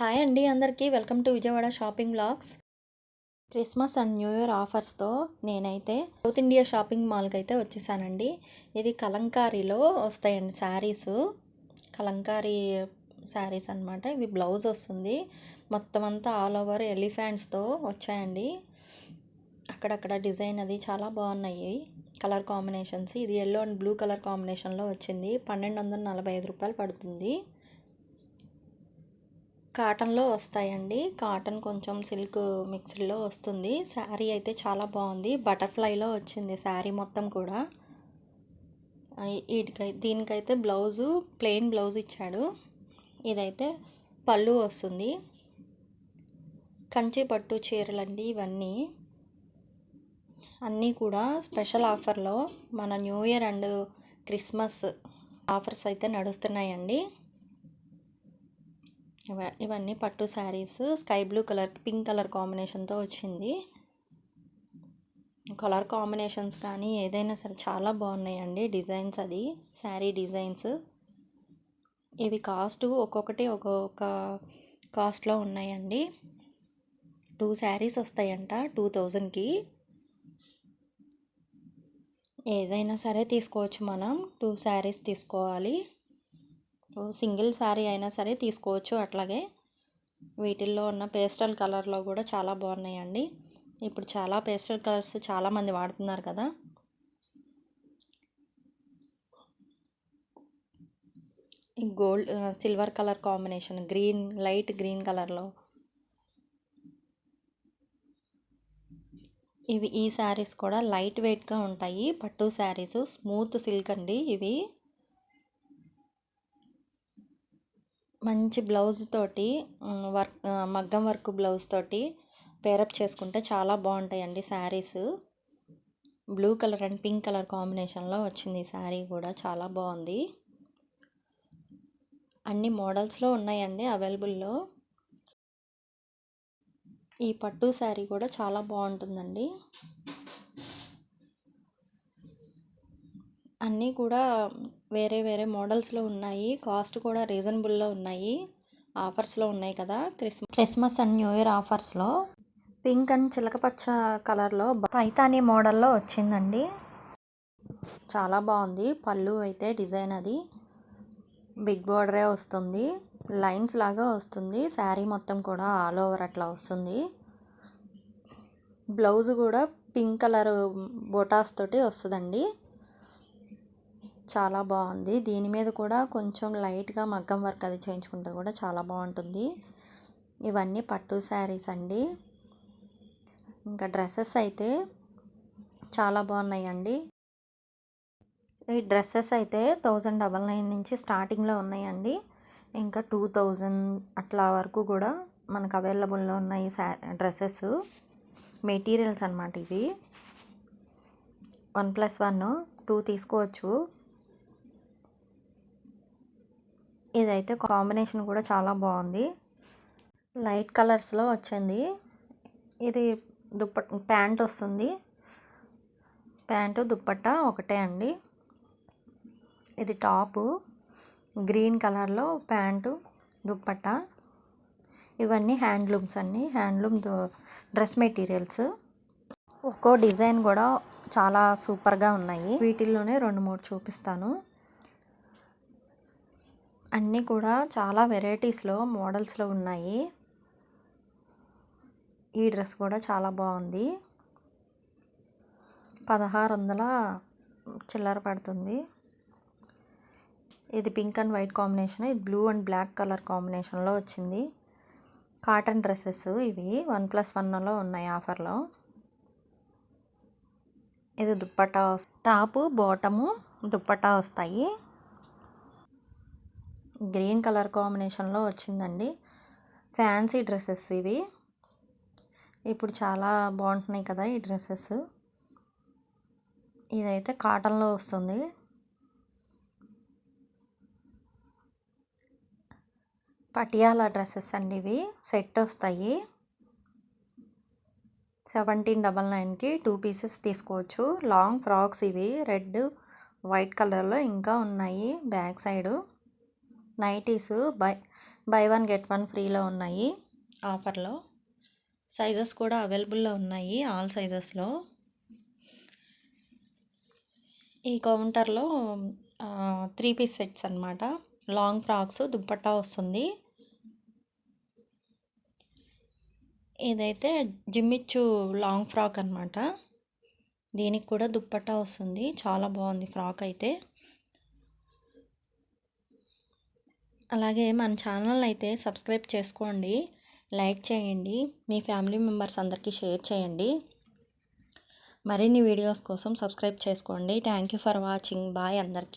Hi అండి అందరికీ. Welcome to Vijayawada shopping blogs Christmas and new year ఆఫర్స్తో నేనైతే south India shopping మాల్కి అయితే వచ్చేసానండి. ఇది కలంకారీలో వస్తాయండి శారీస్. కలంకారీ శారీస్ అనమాట ఇవి బ్లౌజ్ వస్తుంది. మొత్తం అంతా ఆల్ ఓవర్ ఎలిఫెంట్స్తో వచ్చాయండి. అక్కడక్కడ డిజైన్ అది చాలా బాగున్నాయి. Colour combinations. ఇది ఎల్లో అండ్ బ్లూ కలర్ కాంబినేషన్లో వచ్చింది. పన్నెండు వందల నలభై ఐదు రూపాయలు పడుతుంది. కాటన్లో వస్తాయండి. కాటన్ కొంచెం సిల్క్ మిక్స్డ్లో వస్తుంది. శారీ అయితే చాలా బాగుంది. బటర్ఫ్లైలో వచ్చింది శారీ మొత్తం కూడా. వీటికై దీనికైతే బ్లౌజు ప్లెయిన్ బ్లౌజ్ ఇచ్చాడు. ఇదైతే పళ్ళు వస్తుంది. కంచి పట్టు చీరలండి ఇవన్నీ. అన్నీ కూడా స్పెషల్ ఆఫర్లో. మన new year and Christmas offers అయితే నడుస్తున్నాయండి. ఇవన్నీ పట్టు saris sky blue colour pink colour కాంబినేషన్తో వచ్చింది. కలర్ కాంబినేషన్స్ కానీ ఏదైనా సరే చాలా బాగున్నాయండి డిజైన్స్ అది శారీ డిజైన్స్. ఇవి కాస్ట్ ఒక్కొక్కటి ఒక్కొక్క కాస్ట్లో ఉన్నాయండి. టూ శారీస్ వస్తాయంట టూ థౌజండ్కి. ఏదైనా సరే తీసుకోవచ్చు మనం టూ శారీస్ తీసుకోవాలి. సింగిల్ శారీ అయినా సరే తీసుకోవచ్చు అట్లాగే. వీటిల్లో ఉన్న పేస్టల్ కలర్లో కూడా చాలా బాగున్నాయండి. ఇప్పుడు చాలా పేస్టల్ కలర్స్ చాలామంది వాడుతున్నారు కదా. Gold silver colour combination green light green కలర్లో. ఇవి ఈ శారీస్ కూడా లైట్ వెయిట్గా ఉంటాయి. పట్టు శారీస్ స్మూత్ సిల్క్ అండి ఇవి. మంచి బ్లౌజ్ తోటి వర్క్ మగ్గం వర్క్ బ్లౌజ్ తోటి పేరప్ చేసుకుంటే చాలా బాగుంటాయండి saris. Blue colour and pink colour కాంబినేషన్లో వచ్చింది ఈ శారీ కూడా చాలా బాగుంది. అన్ని మోడల్స్లో ఉన్నాయండి అవైలబుల్లో ఈ పట్టు శారీ కూడా చాలా బాగుంటుందండి. అన్నీ కూడా వేరే వేరే మోడల్స్లో ఉన్నాయి. కాస్ట్ కూడా రీజనబుల్లో ఉన్నాయి. ఆఫర్స్లో ఉన్నాయి కదా Christmas Christmas and new year ఆఫర్స్లో. Pink and చిలకపచ్చ కలర్లో పైతానీ మోడల్లో వచ్చిందండి. చాలా బాగుంది. పళ్ళు అయితే డిజైన్ అది. బిగ్ బార్డరే వస్తుంది. లైన్స్ లాగా వస్తుంది. శారీ మొత్తం కూడా ఆల్ ఓవర్ అట్లా వస్తుంది. బ్లౌజ్ కూడా పింక్ కలర్ బొటాస్ తోటి వస్తుందండి. చాలా బాగుంది. దీని మీద కూడా కొంచెం లైట్గా మగ్గం వర్క్ అది చేయించుకుంటే కూడా చాలా బాగుంటుంది. ఇవన్నీ పట్టు శారీస్ అండి. ఇంకా డ్రెస్సెస్ అయితే చాలా బాగున్నాయండి. ఈ డ్రెస్సెస్ అయితే థౌజండ్ డబల్ నైన్ నుంచి స్టార్టింగ్లో ఉన్నాయండి. ఇంకా టూ థౌజండ్ అట్లా వరకు కూడా మనకు అవైలబుల్లో ఉన్నాయి శా డ్రెస్సెస్. మెటీరియల్స్ అనమాట ఇవి. వన్ ప్లస్ వన్ టూ తీసుకోవచ్చు. ఇదైతే కాంబినేషన్ కూడా చాలా బాగుంది. లైట్ కలర్స్లో వచ్చింది. ఇది దుప్పట్ ప్యాంట్ వస్తుంది. ప్యాంటు దుప్పట్ట ఒకటే అండి. ఇది టాపు. గ్రీన్ కలర్లో ప్యాంటు దుప్పట్ట. ఇవన్నీ హ్యాండ్లూమ్స్ అన్నీ హ్యాండ్లూమ్ డ్రెస్ మెటీరియల్స్. ఒక్కో డిజైన్ కూడా చాలా సూపర్గా ఉన్నాయి. వీటిల్లోనే రెండు మూడు చూపిస్తాను. అన్నీ కూడా చాలా వెరైటీస్లో మోడల్స్లో ఉన్నాయి. ఈ డ్రెస్ కూడా చాలా బాగుంది. పదహారు వందల చిల్లర పడుతుంది. ఇది పింక్ అండ్ వైట్ కాంబినేషన్ ఇది బ్లూ అండ్ బ్లాక్ కలర్ కాంబినేషన్లో వచ్చింది. కాటన్ డ్రెస్సెస్ ఇవి వన్ ప్లస్ వన్లో ఉన్నాయి ఆఫర్లో. ఇది దుప్పటా టాపు బాటము దుప్పటా వస్తాయి. గ్రీన్ కలర్ కాంబినేషన్లో వచ్చిందండి. ఫ్యాన్సీ డ్రెస్సెస్ ఇవి. ఇప్పుడు చాలా బాగుంటున్నాయి కదా ఈ డ్రెస్సెస్. ఇదైతే కాటన్లో వస్తుంది. పటియాలా డ్రెస్సెస్ అండి ఇవి. సెట్ వస్తాయి. సెవెంటీన్ డబల్ నైన్కి టూ పీసెస్ తీసుకోవచ్చు. లాంగ్ ఫ్రాక్స్ ఇవి. రెడ్ వైట్ కలర్లో ఇంకా ఉన్నాయి back side. Nighties buy buy one get one ఫ్రీలో ఉన్నాయి ఆఫర్లో. సైజెస్ కూడా అవైలబుల్లో ఉన్నాయి ఆల్ సైజెస్లో. ఈ కౌంటర్లో త్రీ పీస్ సెట్స్ అనమాట లాంగ్ ఫ్రాక్స్ దుప్పట్టా వస్తుంది. ఇదైతే జిమ్మిచ్చు లాంగ్ ఫ్రాక్ అనమాట దీనికి కూడా దుప్పట్టా వస్తుంది. చాలా బాగుంది ఫ్రాక్ అయితే. అలాగే మన ఛానల్ అయితే సబ్స్క్రైబ్ చేసుకోండి లైక్ చేయండి మీ ఫ్యామిలీ మెంబర్స్ అందరికీ షేర్ చేయండి. మరిన్ని వీడియోస్ కోసం సబ్స్క్రైబ్ చేసుకోండి. Thank you for watching. Bye అందరికీ.